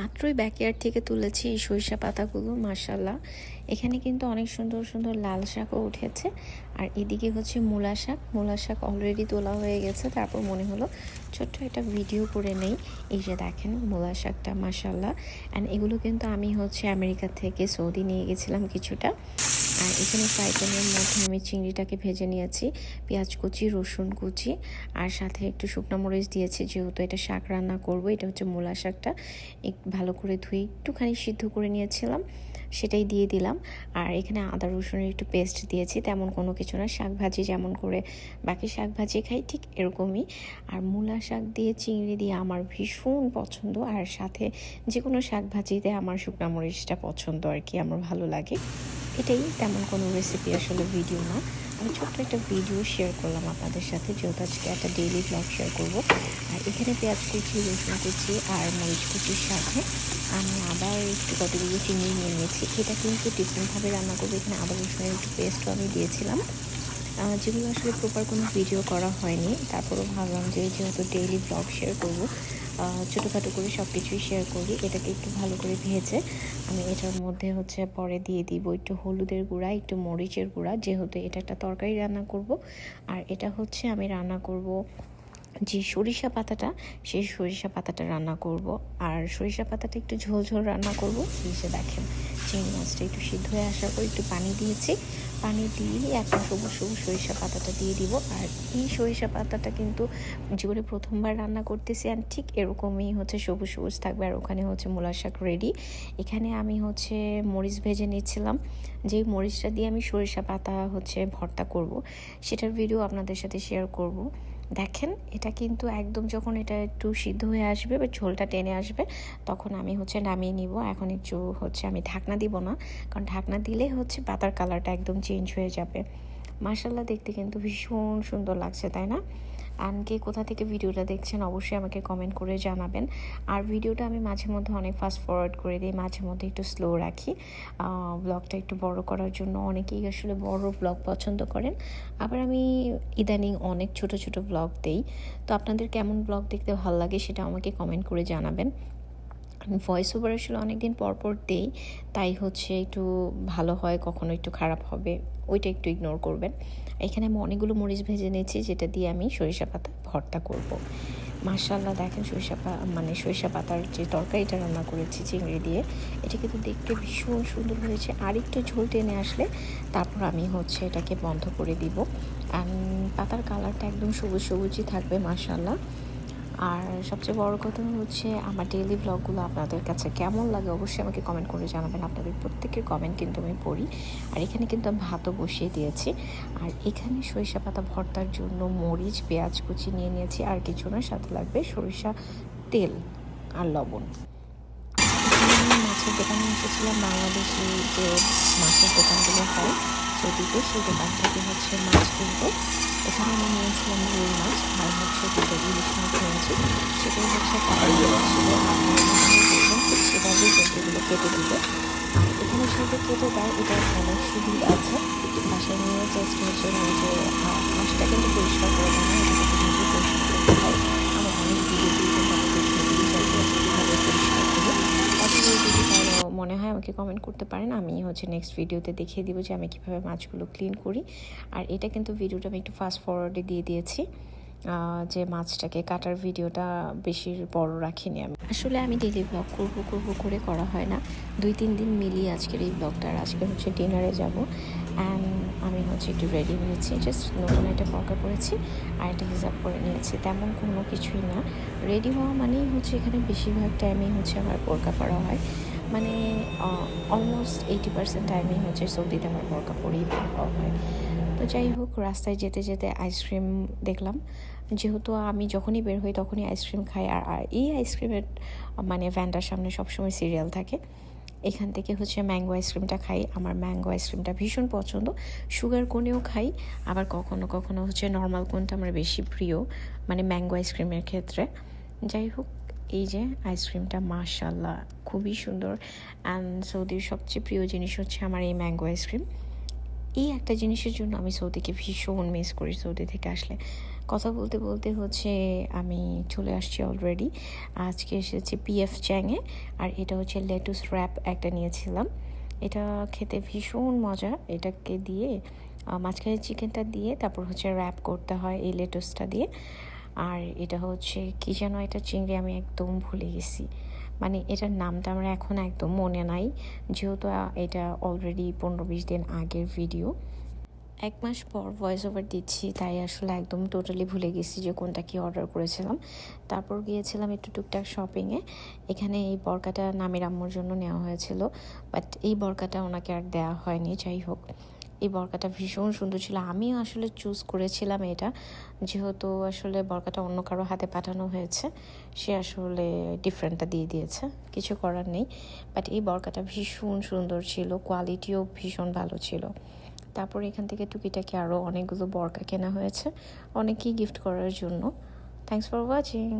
মাত্রই ব্যাকয়ার্ড থেকে তুলেছি এই সরিষা পাতাগুলো মার্শাল্লাহ এখানে কিন্তু অনেক সুন্দর সুন্দর লাল শাকও উঠেছে। আর এদিকে হচ্ছে মূলা শাক। মূলা শাক অলরেডি তোলা হয়ে গেছে, তারপর মনে হলো ছোট্ট একটা ভিডিও করে নেই। এই যে দেখেন মূলা শাকটা মার্শাল্লাহ অ্যান্ড এগুলো কিন্তু আমি হচ্ছে আমেরিকা থেকে সৌদি নিয়ে গেছিলাম কিছুটা। আর এখানে ফ্রাই প্যানের মধ্যে আমি চিংড়িটাকে ভেজে নিয়েছি, পেঁয়াজ কুচি, রসুন কুচি, আর সাথে একটু শুকনো মরিচ দিয়েছি, যেহেতু এটা শাক রান্না করব, এটা হচ্ছে মূলা শাকটা। একটু ভালো করে ধুয়ে একটুখানি সিদ্ধ করে নিয়েছিলাম, সেটাই দিয়ে দিলাম। আর এখানে আদা, রসুনের একটু পেস্ট দিয়েছি, তেমন কোনো কিছু না, শাক ভাজি যেমন করে বাকি শাক ভাজি খাই ঠিক এরকমই। আর মূলা শাক দিয়ে চিংড়ি দিয়ে আমার ভীষণ পছন্দ, আর সাথে যে কোনো শাক ভাজিতে আমার শুকনো মরিচটা পছন্দ আর কি, আমার ভালো লাগে। এটাই তেমন কোনো রেসিপি আসলে ভিডিও না। আমি ছোট্ট একটা ভিডিও শেয়ার করলাম আপনাদের সাথে, যেহেতু আজকে একটা ডেইলি ব্লগ শেয়ার করব। আর এখানে পেঁয়াজ কুচি, রসুন কুচি আর মরিচ কুচির সাথে আমি আবার একটু কতগুলো চিনি নিয়ে নিয়েছি। এটা কিন্তু ডিফারেন্টভাবে রান্না করব। এখানে আদা, রসুনের একটু পেস্টও আমি দিয়েছিলাম। যেগুলো আসলে প্রপার কোনো ভিডিও করা হয়নি, তারপরও ভাবলাম যে যেহেতু ডেইলি ব্লগ শেয়ার করব ছোটোখাটো করে সব কিছুই শেয়ার করি। এটাকে একটু ভালো করে ভেজে আমি এটার মধ্যে হচ্ছে পরে দিয়ে দিব একটু হলুদের গুঁড়া, একটু মরিচের গুঁড়া, যেহেতু এটা একটা তরকারি রান্না করব। আর এটা হচ্ছে আমি রান্না করব যে সরিষা পাতাটা, সেই সরিষা পাতাটা রান্না করব। আর সরিষা পাতাটা একটু ঝোল ঝোল রান্না করব। যে দেখেন, চিংড়ি মাছটা একটু সিদ্ধ হয়ে আসার পর একটু পানি দিয়েছি। পানি দিয়ে এখন সবুজ সবুজ সরিষা পাতাটা দিয়ে দিব। আর এই সরিষা পাতাটা কিন্তু জীবনে প্রথমবার রান্না করতেছি, আর ঠিক এরকমই হচ্ছে সবুজ সবুজ থাকবে। আর ওখানে হচ্ছে মূলা শাক রেডি এখানে আমি হচ্ছে মরিচ ভেজে নিচ্ছিলাম। যে মরিচটা দিয়ে আমি সরিষা পাতা হচ্ছে ভর্তা করব, সেটার ভিডিও আপনাদের সাথে শেয়ার করব। দেখেন, এটা কিন্তু একদম যখন এটা একটু সিদ্ধ হয়ে আসবে বা ঝোলটা টেনে আসবে, তখন আমি হচ্ছে নামিয়ে নিব। এখন একটু হচ্ছে আমি ঢাকনা দিব না, কারণ ঢাকনা দিলে হচ্ছে পাতার কালারটা একদম চেঞ্জ হয়ে যাবে। মার্শাল্লাহ দেখতে কিন্তু ভীষণ সুন্দর লাগছে, তাই না? অ্যান্ড কে কোথা থেকে ভিডিওটা দেখছেন অবশ্যই আমাকে কমেন্ট করে জানাবেন। আর ভিডিওটা আমি মাঝে মধ্যে অনেক ফাস্ট ফরওয়ার্ড করে দিই, মাঝে মধ্যে একটু স্লো রাখি। ব্লগটা একটু বড় করার জন্য অনেকেই আসলে বড় ব্লগ পছন্দ করেন। আবার আমি ইদানিং অনেক ছোট ছোট ব্লগ দেই। তো আপনাদের কেমন ব্লগ দেখতে ভালো লাগে সেটা আমাকে কমেন্ট করে জানাবেন। ভয়েস ওভার আসলে অনেকদিন পর পর দেই, তাই হচ্ছে একটু ভালো হয়, কখনো একটু খারাপ হবে, ওইটা একটু ইগনোর করবেন। এখানে আমি অনেকগুলো মরিচ ভেজে নিয়েছি, যেটা দিয়ে আমি সরিষা পাতা ভর্তা করব। মার্শাল্লাহ দেখেন সরিষা মানে সরিষা পাতার যে তরকারিটা রান্না করেছি চিংড়ি দিয়ে, এটা কিন্তু দেখতে ভীষণ সুন্দর হয়েছে। আর একটু ঝোল টেনে আসলে তারপর আমি হচ্ছে এটাকে বন্ধ করে দিব। পাতার কালারটা একদম সবুজ সবুজই থাকবে মার্শাল্লাহ আর সবচেয়ে বড় কথা হচ্ছে আমার ডেইলি ব্লগগুলো আপনাদের কাছে কেমন লাগে অবশ্যই আমাকে কমেন্ট করে জানাবেন। আপনাদের প্রত্যেকের কমেন্ট কিন্তু আমি পড়ি। আর এখানে কিন্তু আমি ভাতও বসিয়ে দিয়েছি। আর এখানে সরিষা পাতা ভর্তার জন্য মরিচ, পেঁয়াজ কুচি নিয়ে নিয়েছি। আর কিছু না, সাথে লাগবে সরিষা তেল আর লবণ। মাছের দোকানে এসেছিলাম। বাংলাদেশি যে মাছের দোকানগুলো হয় সেদিকে সেই দোকান থেকে হচ্ছে মাছ কিনতে এখানে আমি নিয়েছিলাম রুই মাছ আর হচ্ছে দুটো ইলিশ মাছ নিয়েছি। সেটাই হচ্ছে ঠিক সবজিগুলো কেটে দিবে। আর এখানে সেটা কেটে দেয় এটা অনেক সুবিধা আছে। বাসায় নিয়ে জাস্ট হচ্ছে যে মাছটা কিন্তু পরিষ্কার করে দেয় না এটা কিন্তু পরিষ্কার করতে হয় আমার অনেক ভিডিও দিয়ে কিন্তু কীভাবে পরিষ্কার করব আসলে যদি কারও মনে হয় আমাকে কমেন্ট করতে পারেন। আমি হচ্ছে নেক্সট ভিডিওতে দেখিয়ে দিব যে আমি কীভাবে মাছগুলো ক্লিন করি। আর এটা কিন্তু ভিডিওটা আমি একটু ফাস্ট ফরওয়ার্ডে দিয়ে দিয়েছি যে মাছটাকে কাটার ভিডিওটা বেশি বড় রাখিনি আমি। আসলে আমি ডেলি ব্লগ করব করব করে করা হয় না। দুই, তিন দিন মিলিয়ে আজকের এই ব্লগটা আর আজকে হচ্ছে ডিনারে যাব। অ্যান্ড আমি হচ্ছে একটু রেডি হয়েছি জাস্ট নতুন একটা পরকা করেছি আর একটা হিসাব করে নিয়েছি। তেমন কোনো কিছুই না। রেডি হওয়া মানেই হচ্ছে এখানে বেশিরভাগ টাইমেই হচ্ছে আমার পরকা করা হয়। মানে অলমোস্ট এইটি পার্সেন্ট টাইমেই হচ্ছে সৌদিতে আমার বরকা পরেই হয়। তো যাই হোক, রাস্তায় যেতে যেতে আইসক্রিম দেখলাম। যেহেতু আমি যখনই বের হই তখনই আইসক্রিম খাই, আর আর এই আইসক্রিমের মানে ভ্যানটার সামনে সবসময় সিরিয়াল থাকে। এখান থেকে হচ্ছে ম্যাঙ্গো আইসক্রিমটা খাই। আমার ম্যাঙ্গো আইসক্রিমটা ভীষণ পছন্দ। সুগার কোনেও খাই। আবার কখনো কখনো হচ্ছে নর্মাল কোনটা আমার বেশি প্রিয় মানে ম্যাঙ্গো আইসক্রিমের ক্ষেত্রে। যাই হোক এই যে আইসক্রিমটা মাশাল্লাহ খুবই সুন্দর। অ্যান্ড সৌদির সবচেয়ে প্রিয় জিনিস হচ্ছে আমার এই ম্যাঙ্গো আইসক্রিম এই একটা জিনিসের জন্য আমি সৌদিকে ভীষণ মিস করি সৌদি থেকে আসলে। কথা বলতে বলতে হচ্ছে আমি চলে আসছি অলরেডি আজকে এসেছি পিএফ চ্যাংয়ে আর এটা হচ্ছে লেটুস র্যাপ একটা নিয়েছিলাম। এটা খেতে ভীষণ মজা। এটাকে দিয়ে মাঝখানে চিকেনটা দিয়ে, তারপর হচ্ছে র্যাপ করতে হয় এই লেটুসটা দিয়ে। আর এটা হচ্ছে কী যেন এটা চিংড়ি আমি একদম ভুলে গেছি। মানে এটার নামটা আমার এখন একদম মনে নাই, যেহেতু এটা অলরেডি পনেরো বিশ দিন আগের ভিডিও এক মাস পর ভয়েস ওভার দিচ্ছি, তাই আসলে একদম টোটালি ভুলে গেছি যে কোনটা কি অর্ডার করেছিলাম। তারপর গিয়েছিলাম একটু টুকটাক শপিংয়ে এখানে এই বরকাটা নামের আম্মুর জন্য নেওয়া হয়েছিল বাট এই বরকাটা ওনাকে আর দেওয়া হয়নি, যাই হোক। এই বরকাটা ভীষণ সুন্দর ছিল। আমিও আসলে চুজ করেছিলাম এটা। যেহেতু আসলে বরকাটা অন্য কারও হাতে পাঠানো হয়েছে, সে আসলে ডিফারেন্টটা দিয়ে দিয়েছে। কিছু করার নেই। বাট এই বরকাটা ভীষণ সুন্দর ছিল কোয়ালিটিও ভীষণ ভালো ছিল। তারপর এখান থেকে টুকিটাকি আরও অনেকগুলো বরকা কেনা হয়েছে। অনেকেই গিফট করার জন্য। Thanks for watching